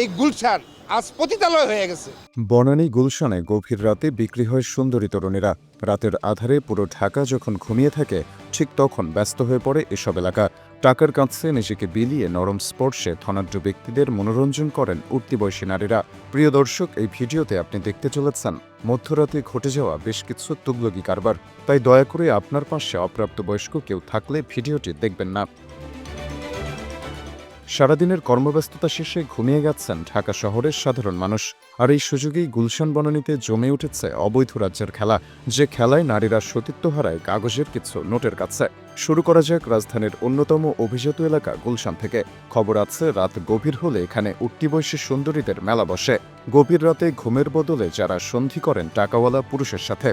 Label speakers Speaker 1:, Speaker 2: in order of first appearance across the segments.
Speaker 1: এই গুলশান আজ পতিতালয় হয়ে গেছে।
Speaker 2: বনানী গুলশানে গভীর রাতে বিক্রি হয় সুন্দরী তরুণীরা। রাতের আধারে পুরো ঢাকা যখন ঘুমিয়ে থাকে, ঠিক তখন ব্যস্ত হয়ে পড়ে এসব এলাকা। টাকার কাছে নিজেকে বিলিয়ে নরম স্পর্শে ধনাঢ্য ব্যক্তিদের মনোরঞ্জন করেন উঠতি বয়সী নারীরা। প্রিয় দর্শক, এই ভিডিওতে আপনি দেখতে চলেছেন, মধ্যরাতে ঘটে যাওয়া বেশ কিছু তুগলকি কারবার। তাই দয়া করে আপনার পাশে অপ্রাপ্ত বয়স্ক কেউ থাকলে ভিডিওটি দেখবেন না। সারাদিনের কর্মব্যস্ততা শেষে ঘুমিয়ে গেছেন ঢাকা শহরের সাধারণ মানুষ। আর এই সুযোগেই গুলশান বনানীতে জমে উঠেছে অবৈধ রাজ্যের খেলা, যে খেলায় নারীরা সতীত্ব হারায় কাগজের কিছু নোটের কাছে। শুরু করা যাক রাজধানীর অন্যতম অভিজাত এলাকা গুলশান থেকে। খবর আছে, রাত গভীর হলে এখানে উঠতি বয়সী সুন্দরীদের মেলা বসে। গভীর রাতে ঘুমের বদলে যারা সন্ধি করেন টাকাওয়ালা পুরুষের সাথে।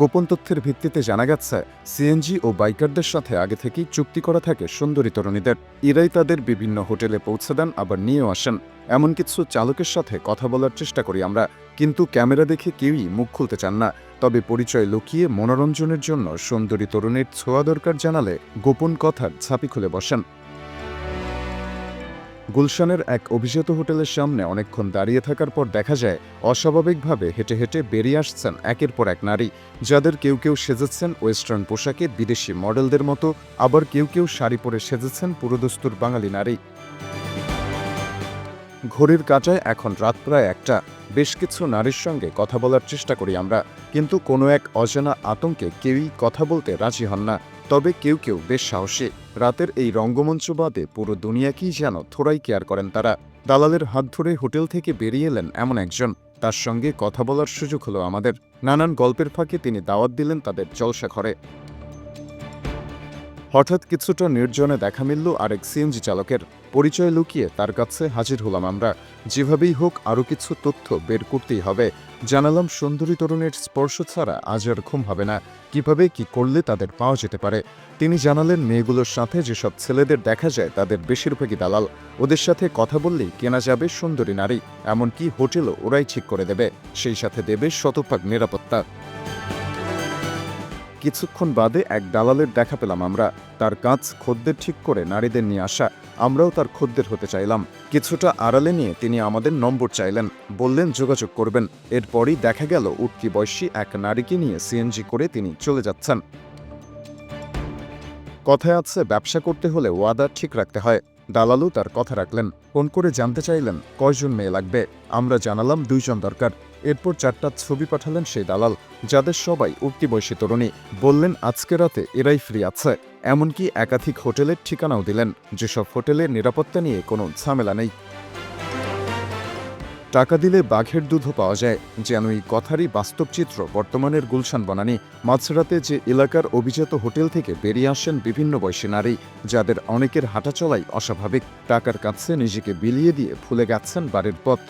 Speaker 2: গোপন তথ্যের ভিত্তিতে জানা গেছে, সিএনজি ও বাইকারদের সাথে আগে থেকেই চুক্তি করা থাকে সুন্দরী তরুণীদের। এরাই তাদের বিভিন্ন হোটেলে পৌঁছে দেন, আবার নিয়েও আসেন। এমন কিছু চালকের সাথে কথা বলার চেষ্টা করি আমরা, কিন্তু ক্যামেরা দেখে কেউই মুখ খুলতে চান না। তবে পরিচয় লুকিয়ে মনোরঞ্জনের জন্য সুন্দরী তরুণীর ছোঁয়া দরকার জানালে গোপন কথার ছাপি খুলে বসেন। গুলশানের এক অভিজাত হোটেলের সামনে অনেকক্ষণ দাঁড়িয়ে থাকার পর দেখা যায়, অস্বাভাবিকভাবে হেঁটে হেঁটে বেরিয়ে আসছেন একের পর এক নারী, যাদের কেউ কেউ সেজেছেন ওয়েস্টার্ন পোশাকে বিদেশি মডেলদের মতো, আবার কেউ কেউ শাড়ি পরে সেজেছেন পুরোদস্তুর বাঙালি নারী। ঘড়ির কাঁটায় এখন রাত প্রায় একটা, বেশ কিছু নারীর সঙ্গে কথা বলার চেষ্টা করি আমরা, কিন্তু কোনো এক অজানা আতঙ্কে কেউই কথা বলতে রাজি হন না। তবে কেউ কেউ বেশ সাহসী। রাতের এই রঙ্গমঞ্চ বাদে পুরো দুনিয়াকেই যেন থোড়াই কেয়ার করেন তারা। দালালের হাত ধরে হোটেল থেকে বেরিয়ে এলেন এমন একজন। তার সঙ্গে কথা বলার সুযোগ হলো আমাদের। নানান গল্পের ফাঁকে তিনি দাওয়াত দিলেন তাদের জলসা ঘরে। হঠাৎ কিছুটা নির্জনে দেখা মিলল আরেক সিএনজি চালকের। পরিচয় লুকিয়ে তার কাছে হাজির হলাম আমরা। যেভাবেই হোক আরও কিছু তথ্য বের করতেই হবে। জানালাম, সুন্দরী তরুণের স্পর্শ ছাড়া আজ আর ঘুম হবে না। কীভাবে কি করলে তাদের পাওয়া যেতে পারে? তিনি জানালেন, মেয়েগুলোর সাথে যেসব ছেলেদের দেখা যায় তাদের বেশিরভাগই দালাল। ওদের সাথে কথা বললেই কেনা যাবে সুন্দরী নারী। এমনকি হোটেলও ওরাই ঠিক করে দেবে। সেই সাথে দেবে শতভাগ নিরাপত্তা। কিছুক্ষণ বাদে এক দালালের দেখা পেলাম আমরা। তার কাজ খদ্দের ঠিক করে নারীদের নিয়ে আসা। আমরাও তার খদ্দের হতে চাইলাম। কিছুটা আড়ালে নিয়ে তিনি আমাদের নম্বর চাইলেন। বললেন, যোগাযোগ করবেন। এরপরই দেখা গেল উঠতি বয়সী এক নারীকে নিয়ে সিএনজি করে তিনি চলে যাচ্ছেন। কথায় আছে, ব্যবসা করতে হলে ওয়াদা ঠিক রাখতে হয়। দালালও তার কথা রাখলেন। ফোন করে জানতে চাইলেন, কয়জন মেয়ে লাগবে? আমরা জানালাম, দুইজন দরকার। এরপর চারটা ছবি পাঠালেন সেই দালাল, যাদের সবাই উঠতি বয়সী তরুণী। বললেন, আজকে রাতে এরাই ফ্রি আছে। এমনকি একাধিক হোটেলের ঠিকানাও দিলেন, যেসব হোটেলের নিরাপত্তা নিয়ে কোনো ঝামেলা নেই। টাকা দিলে বাঘের দুধও পাওয়া যায়, যেন এই কথারই বাস্তব চিত্র বর্তমানের গুলশান বনানী, মাঝরাতে যে এলাকার অভিজাত হোটেল থেকে বেরিয়ে আসেন বিভিন্ন বয়সী নারী, যাদের অনেকের হাঁটাচলাই অস্বাভাবিক। টাকার কাছে নিজেকে বিলিয়ে দিয়ে ফুলে গেছেন বাড়ির পথ।